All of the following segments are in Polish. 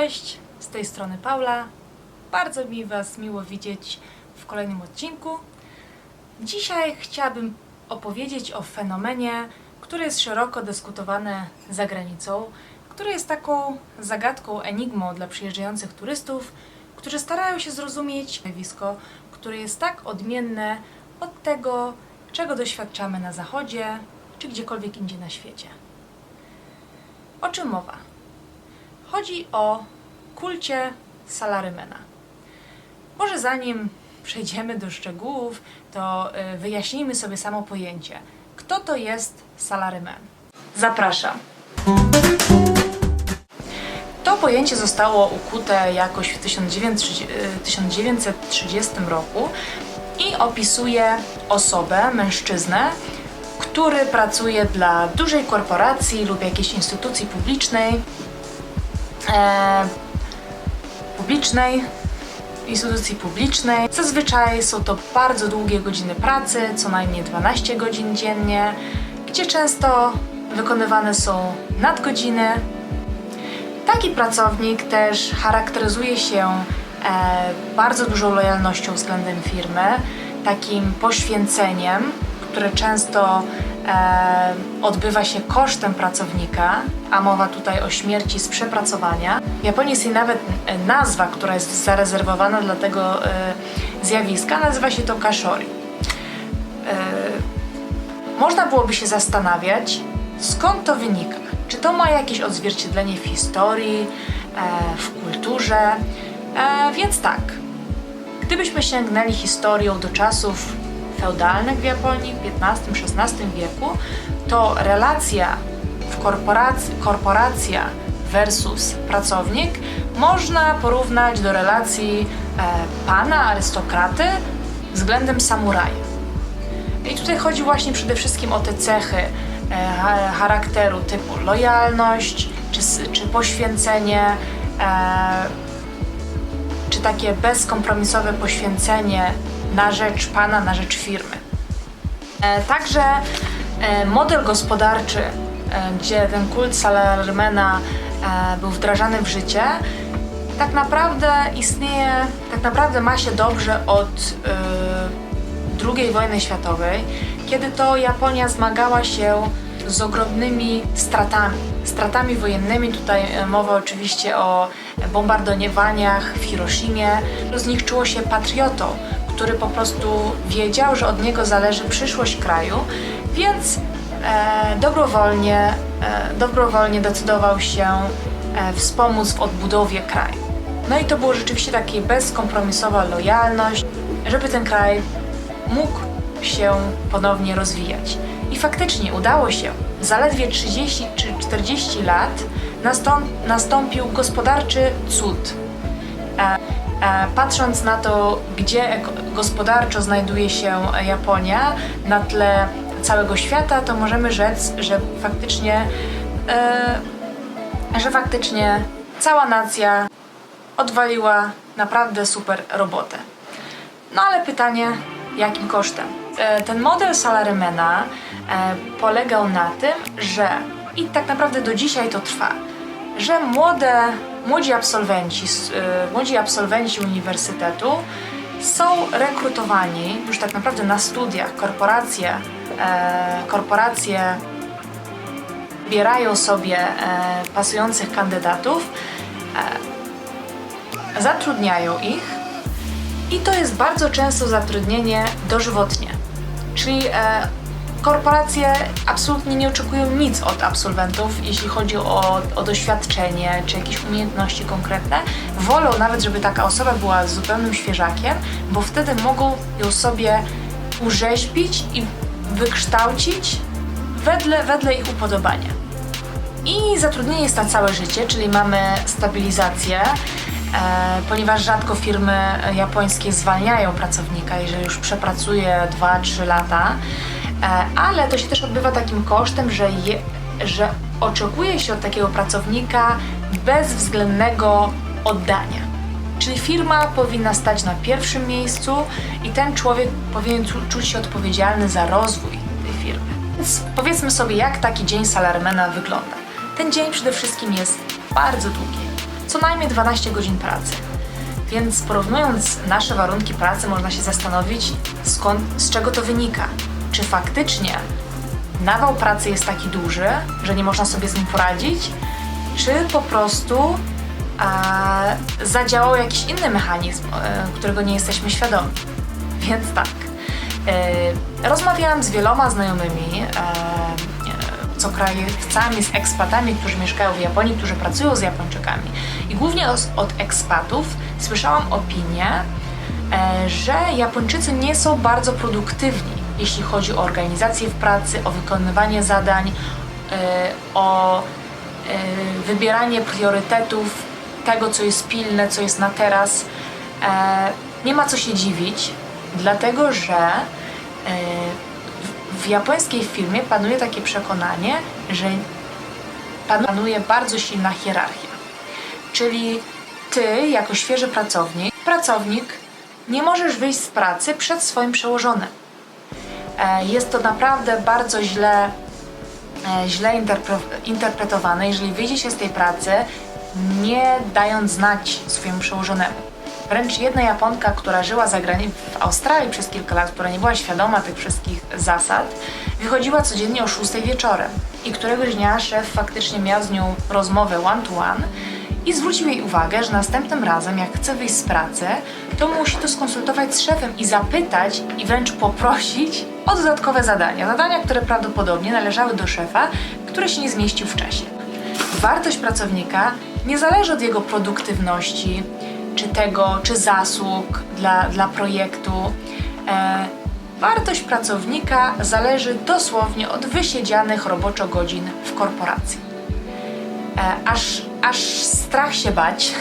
Cześć, z tej strony Paula. Bardzo mi Was miło widzieć w kolejnym odcinku. Dzisiaj chciałabym opowiedzieć o fenomenie, który jest szeroko dyskutowany za granicą, który jest taką zagadką, enigmą dla przyjeżdżających turystów, którzy starają się zrozumieć zjawisko, które jest tak odmienne od tego, czego doświadczamy na Zachodzie czy gdziekolwiek indziej na świecie. O czym mowa? Chodzi o kulcie Salarymena. Może zanim przejdziemy do szczegółów, to y, wyjaśnijmy sobie samo pojęcie. Kto to jest Salarymen? Zapraszam. To pojęcie zostało ukute jakoś w 1930 y, 1930 roku i opisuje osobę, mężczyznę, który pracuje dla dużej korporacji lub jakiejś instytucji publicznej, e, publicznej, instytucji publicznej. Zazwyczaj są to bardzo długie godziny pracy, co najmniej 12 godzin dziennie, gdzie często wykonywane są nadgodziny. Taki pracownik też charakteryzuje się e, bardzo dużą lojalnością względem firmy, takim poświęceniem, które często odbywa się kosztem pracownika, a mowa tutaj o śmierci z przepracowania. W Japonii jest nawet e, nazwa, która jest zarezerwowana dla tego e, zjawiska, nazywa się to kashori. Można byłoby się zastanawiać, skąd to wynika. Czy to ma jakieś odzwierciedlenie w historii, e, w kulturze? Więc tak, gdybyśmy sięgnęli historią do czasów feudalnych w Japonii w XV-XVI wieku, to relacja w korporacji, korporacja versus pracownik można porównać do relacji e, pana, arystokraty względem samuraja. I tutaj chodzi właśnie przede wszystkim o te cechy e, cha- charakteru typu lojalność, czy, czy poświęcenie, e, czy takie bezkompromisowe poświęcenie na rzecz pana, na rzecz firmy. E, Także e, model gospodarczy, e, gdzie ten kult Salarymena był wdrażany w życie, tak naprawdę istnieje, tak naprawdę ma się dobrze od II wojny światowej, kiedy to Japonia zmagała się z ogromnymi stratami, stratami wojennymi. Tutaj mowa oczywiście o bombardowaniach w Hiroshimie. Z nich czuło się patriotą, który po prostu wiedział, że od niego zależy przyszłość kraju, więc e, dobrowolnie, e, dobrowolnie decydował się e, wspomóc w odbudowie kraju. No i to było rzeczywiście taka bezkompromisowa lojalność, żeby ten kraj mógł się ponownie rozwijać. I faktycznie udało się. Zaledwie 30 czy 40 lat nastąp, nastąpił gospodarczy cud. E, patrząc na to, gdzie gospodarczo znajduje się Japonia na tle całego świata, to możemy rzec, że faktycznie, e, że faktycznie cała nacja odwaliła naprawdę super robotę. No ale pytanie, jakim kosztem? E, Ten model Salarymena e, polegał na tym, że i tak naprawdę do dzisiaj to trwa, że młode, młodzi absolwenci, e, młodzi absolwenci uniwersytetu są rekrutowani już tak naprawdę na studiach. Korporacje, e, korporacje bierają sobie e, pasujących kandydatów, e, zatrudniają ich i to jest bardzo często zatrudnienie dożywotnie. Czyli korporacje absolutnie nie oczekują nic od absolwentów, jeśli chodzi o, o doświadczenie czy jakieś umiejętności konkretne. Wolą nawet, żeby taka osoba była zupełnym świeżakiem, bo wtedy mogą ją sobie urzeźbić i wykształcić wedle, wedle ich upodobania. I zatrudnienie jest na całe życie, czyli mamy stabilizację, e, ponieważ rzadko firmy japońskie zwalniają pracownika, jeżeli już przepracuje 2-3 lata, e, ale to się też odbywa takim kosztem, że, je, że oczekuje się od takiego pracownika bezwzględnego oddania. Czyli firma powinna stać na pierwszym miejscu i ten człowiek powinien czu- czuć się odpowiedzialny za rozwój tej firmy. Więc powiedzmy sobie, jak taki dzień salarymena wygląda. Ten dzień przede wszystkim jest bardzo długi. co najmniej 12 godzin pracy. Więc porównując nasze warunki pracy, można się zastanowić, skąd, z czego to wynika. Czy faktycznie nawał pracy jest taki duży, że nie można sobie z nim poradzić, czy po prostu a, zadziałał jakiś inny mechanizm, e, którego nie jesteśmy świadomi. Więc tak. E, rozmawiałam z wieloma znajomymi, e, e, co krajowcami, z ekspatami, którzy mieszkają w Japonii, którzy pracują z Japończykami. I głównie od ekspatów słyszałam opinię, e, że Japończycy nie są bardzo produktywni, jeśli chodzi o organizację w pracy, o wykonywanie zadań, e, o e, wybieranie priorytetów, tego, co jest pilne, co jest na teraz. E, Nie ma co się dziwić, dlatego że w japońskiej firmie panuje takie przekonanie, że panuje bardzo silna hierarchia. Czyli ty, jako świeży pracownik, pracownik, nie możesz wyjść z pracy przed swoim przełożonym. E, Jest to naprawdę bardzo źle, e, źle interpre- interpretowane, jeżeli wyjdzie się z tej pracy, nie dając znać swojemu przełożonemu. Wręcz jedna Japonka, która żyła za grani- w Australii przez kilka lat, która nie była świadoma tych wszystkich zasad, wychodziła codziennie o 6 wieczorem. I któregoś dnia szef faktycznie miał z nią rozmowę one-to-one i zwrócił jej uwagę, że następnym razem, jak chce wyjść z pracy, to musi to skonsultować z szefem i zapytać i wręcz poprosić o dodatkowe zadania. Zadania, które prawdopodobnie należały do szefa, który się nie zmieścił w czasie. Wartość pracownika nie zależy od jego produktywności, czy tego, czy zasług dla, dla projektu. E, wartość pracownika zależy dosłownie od wysiedzianych roboczo godzin w korporacji. E, aż, aż strach się bać.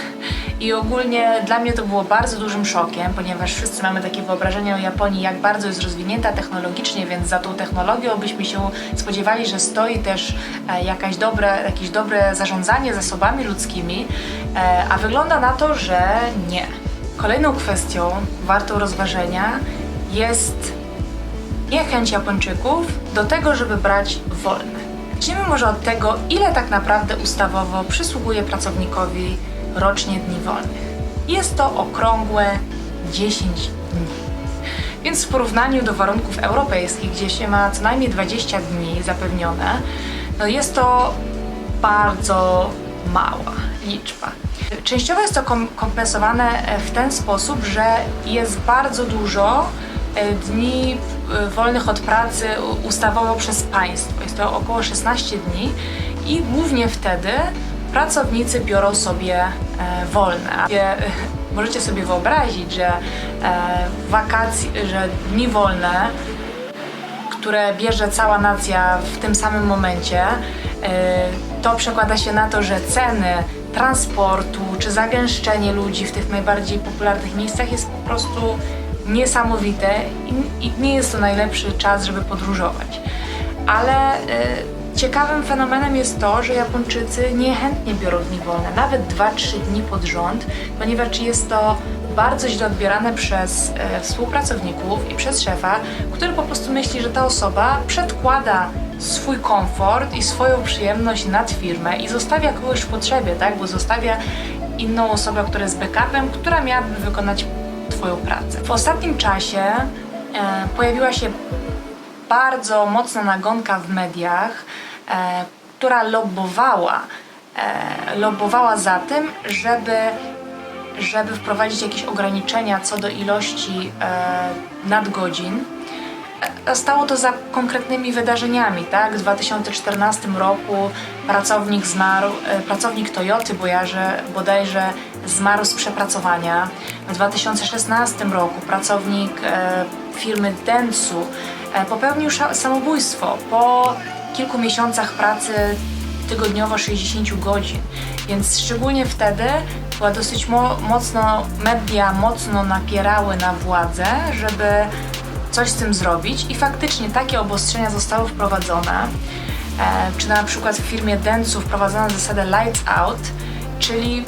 I ogólnie dla mnie to było bardzo dużym szokiem, ponieważ wszyscy mamy takie wyobrażenie o Japonii, jak bardzo jest rozwinięta technologicznie, więc za tą technologią byśmy się spodziewali, że stoi też e, jakaś dobre, jakieś dobre zarządzanie zasobami ludzkimi, e, a wygląda na to, że nie. Kolejną kwestią wartą rozważenia jest niechęć Japończyków do tego, żeby brać wolne. Zacznijmy może od tego, ile tak naprawdę ustawowo przysługuje pracownikowi rocznie dni wolnych. Jest to okrągłe 10 dni. Więc w porównaniu do warunków europejskich, gdzie się ma co najmniej 20 dni zapewnione, no jest to bardzo mała liczba. Częściowo jest to kom- kompensowane e, w ten sposób, że jest bardzo dużo e, dni e, wolnych od pracy ustawowo przez państwo. Jest to około 16 dni i głównie wtedy pracownicy biorą sobie e, wolne. Wie- Możecie sobie wyobrazić, że e, wakacje, że dni wolne które bierze cała nacja w tym samym momencie, to przekłada się na to, że ceny transportu czy zagęszczenie ludzi w tych najbardziej popularnych miejscach jest po prostu niesamowite i, nie jest to najlepszy czas, żeby podróżować. Ale ciekawym fenomenem jest to, że Japończycy niechętnie biorą dni wolne, nawet 2-3 dni pod rząd, ponieważ jest to bardzo źle odbierane przez e, współpracowników i przez szefa, który po prostu myśli, że ta osoba przedkłada swój komfort i swoją przyjemność nad firmę i zostawia kogoś w potrzebie, tak? Bo zostawia inną osobę, która jest backupem, która miałaby wykonać Twoją pracę. W ostatnim czasie e, pojawiła się bardzo mocna nagonka w mediach, e, która lobbowała, e, za tym, żeby żeby wprowadzić jakieś ograniczenia co do ilości e, nadgodzin. E, Stało to za konkretnymi wydarzeniami, tak? W 2014 roku pracownik zmarł, e, pracownik Toyoty bodajże, bodajże zmarł z przepracowania. W 2016 roku pracownik e, firmy Dentsu popełnił sza- samobójstwo po kilku miesiącach pracy tygodniowo 60 godzin. Więc szczególnie wtedy była dosyć mo- mocno, media mocno napierały na władzę, żeby coś z tym zrobić i faktycznie takie obostrzenia zostały wprowadzone. E, czy na przykład w firmie Dentsu wprowadzono zasadę lights out, czyli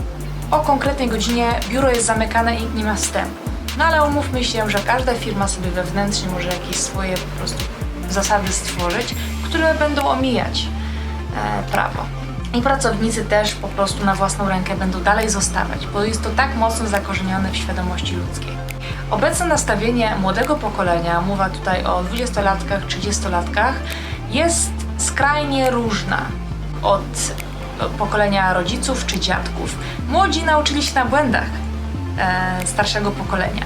o konkretnej godzinie biuro jest zamykane i nikt nie ma wstępu. No ale umówmy się, że każda firma sobie wewnętrznie może jakieś swoje po prostu zasady stworzyć, które będą omijać e, prawo. i pracownicy też po prostu na własną rękę będą dalej zostawać, bo jest to tak mocno zakorzenione w świadomości ludzkiej. Obecne nastawienie młodego pokolenia, mowa tutaj o 20-latkach, 30-latkach, jest skrajnie różna od pokolenia rodziców czy dziadków. Młodzi nauczyli się na błędach starszego pokolenia.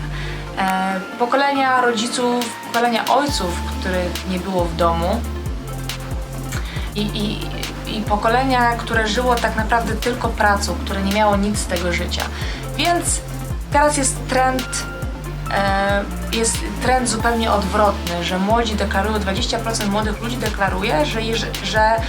E, pokolenia rodziców, pokolenia ojców, których nie było w domu, i, i, i pokolenia, które żyło tak naprawdę tylko pracą, które nie miało nic z tego życia. Więc teraz jest trend, e, jest trend zupełnie odwrotny, że młodzi deklarują, 20% młodych ludzi deklaruje, że, że e,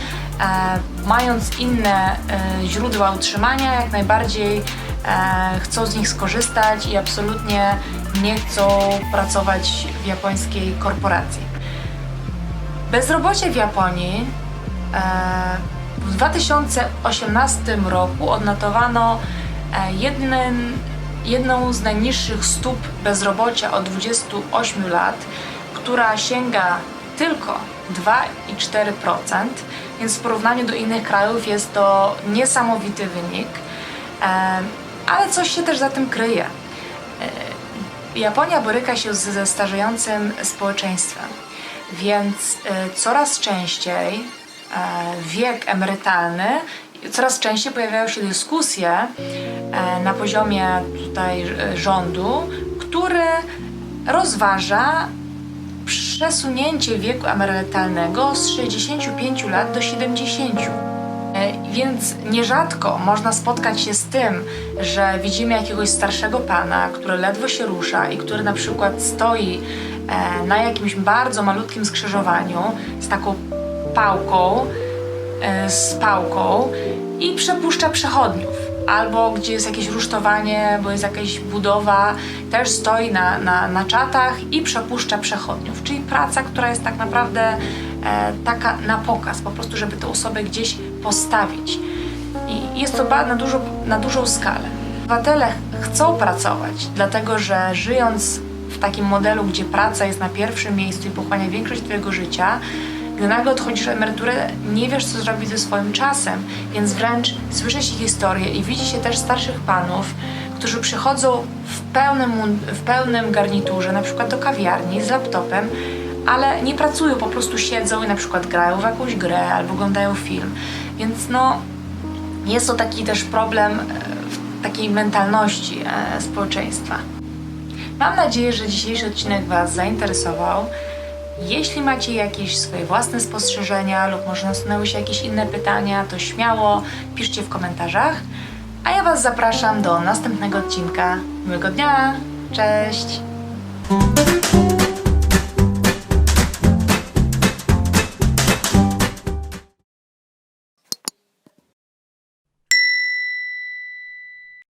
mając inne e, źródła utrzymania, jak najbardziej e, chcą z nich skorzystać i absolutnie nie chcą pracować w japońskiej korporacji. Bezrobocie w Japonii e, w 2018 roku odnotowano e, jednym, jedną z najniższych stóp bezrobocia od 28 lat, która sięga tylko 2,4%, więc w porównaniu do innych krajów jest to niesamowity wynik, ale coś się też za tym kryje. E, Japonia boryka się ze starzejącym społeczeństwem, więc e, coraz częściej e, wiek emerytalny, coraz częściej pojawiają się dyskusje na poziomie tutaj rządu, który rozważa przesunięcie wieku emerytalnego z 65 lat do 70. E, Więc nierzadko można spotkać się z tym, że widzimy jakiegoś starszego pana, który ledwo się rusza i który na przykład stoi e, na jakimś bardzo malutkim skrzyżowaniu z taką pałką, e, z pałką i przepuszcza przechodniów. Albo gdzie jest jakieś rusztowanie, bo jest jakaś budowa, też stoi na, na, na czatach i przepuszcza przechodniów. Czyli praca, która jest tak naprawdę e, taka na pokaz, po prostu, żeby tę osobę gdzieś postawić. I jest to na, dużo, na dużą skalę. Obywatele ch- chcą pracować, dlatego że żyjąc w takim modelu, gdzie praca jest na pierwszym miejscu i pochłania większość Twojego życia, gdy nagle odchodzisz emeryturę, nie wiesz, co zrobić ze swoim czasem, więc wręcz słyszy się historie i widzi się też starszych panów, którzy przychodzą w pełnym, w pełnym garniturze, na przykład do kawiarni z laptopem, ale nie pracują, po prostu siedzą i na przykład grają w jakąś grę albo oglądają film. Więc no, jest to taki też problem e, w takiej mentalności e, społeczeństwa. Mam nadzieję, że dzisiejszy odcinek Was zainteresował. Jeśli macie jakieś swoje własne spostrzeżenia lub może nasunęły się jakieś inne pytania, to śmiało piszcie w komentarzach. A ja Was zapraszam do następnego odcinka. Miłego dnia! Cześć!